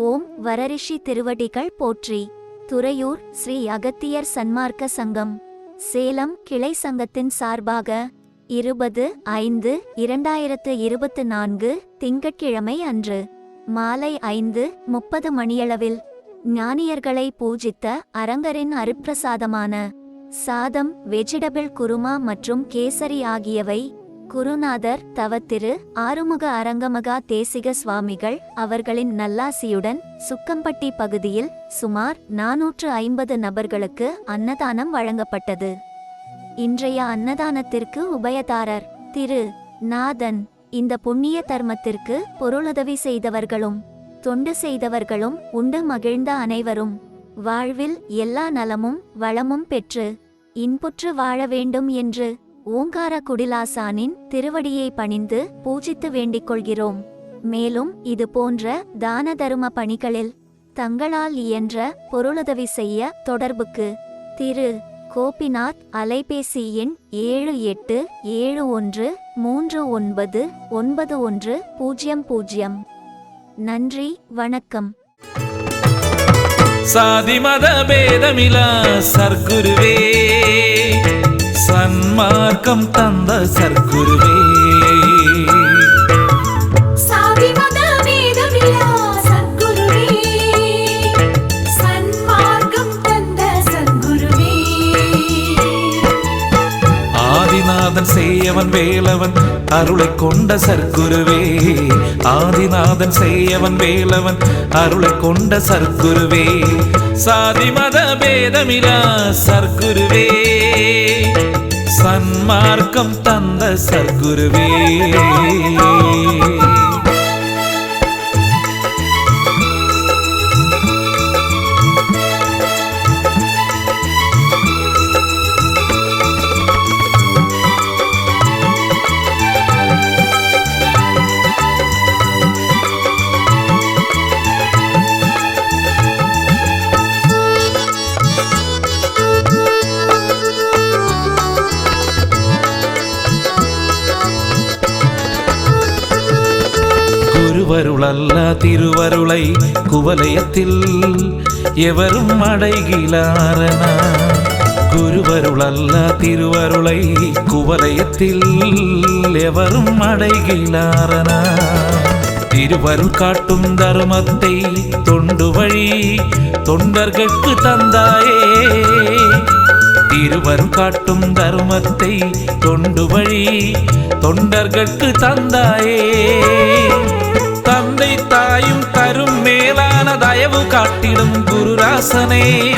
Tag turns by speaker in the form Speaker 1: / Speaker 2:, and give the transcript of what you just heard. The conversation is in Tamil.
Speaker 1: ஓம் வரரிஷி திருவடிகள் போற்றி. துறையூர் ஸ்ரீ அகத்தியர் சன்மார்க்க சங்கம். சேலம் கிளை சங்கத்தின் சார்பாக இருபது ஐந்து இரண்டாயிரத்து இருபத்து நான்கு திங்கட்கிழமை அன்று மாலை ஐந்து முப்பது மணியளவில் ஞானியர்களை பூஜித்த அரங்கரின் அருப்பிரசாதமான சாதம் வெஜிடபிள் குருமா மற்றும் கேசரி ஆகியவை குருநாதர் தவத்திரு ஆறுமுக அரங்கமகா தேசிக சுவாமிகள் அவர்களின் நல்லாசியுடன் சுக்கம்பட்டி பகுதியில் சுமார் நாநூற்று ஐம்பது நபர்களுக்கு அன்னதானம் வழங்கப்பட்டது. இன்றைய அன்னதானத்திற்கு உபயதாரர் திரு. நாதன். இந்த புண்ணிய தர்மத்திற்கு பொருளுதவி செய்தவர்களும் தொண்டு செய்தவர்களும் உண்டு மகிழ்ந்த அனைவரும். வாழ்வில் எல்லா நலமும் வளமும் பெற்று இன்புற்று வாழ வேண்டும் என்று ஓங்கார குடிலாசானின் திருவடியை பணிந்து பூஜித்து வேண்டிக் கொள்கிறோம் மேலும் இது போன்ற தான தரும பணிகளில் தங்களால் இயன்ற பொருளுதவி செய்ய தொடர்புக்கு. திரு. கோபிநாத் அலைபேசி எண் ஏழு எட்டு ஏழு ஒன்று மூன்று ஒன்பது ஒன்பது ஒன்று பூஜ்ஜியம் பூஜ்ஜியம் நன்றி வணக்கம்.
Speaker 2: சாதி மத பேதமிலா சர்க்குருவே. சன்மார்க்கம் தந்த சர்க்குருவே. ஆதிநாதன் செய்யவன் வேலவன் அருளை கொண்ட சர்க்குருவே. ஆதிநாதன் செய்யவன் வேலவன் அருளை கொண்ட சர்க்குருவே. சாதி மத பேதமிலா சர்க்குருவே. சன்மார்க்கம் தந்த சர்க்குருவே. திருவருளல்ல திருவருளை குவலயத்தில் எவரும் அடைகிலாரனா குருவருளல்ல திருவருளை குவலயத்தில் எவரும் அடைகிலாரனா திருவருள் காட்டும் தர்மத்தை தொண்டு வழி தொண்டர்கட்கு தந்தாயே. திருவருள் காட்டும் தர்மத்தை தொண்டு வழி தொண்டர்கட்கு தந்தாயே. தரும் மேலான தயவு காட்டிடும் குருராசனே.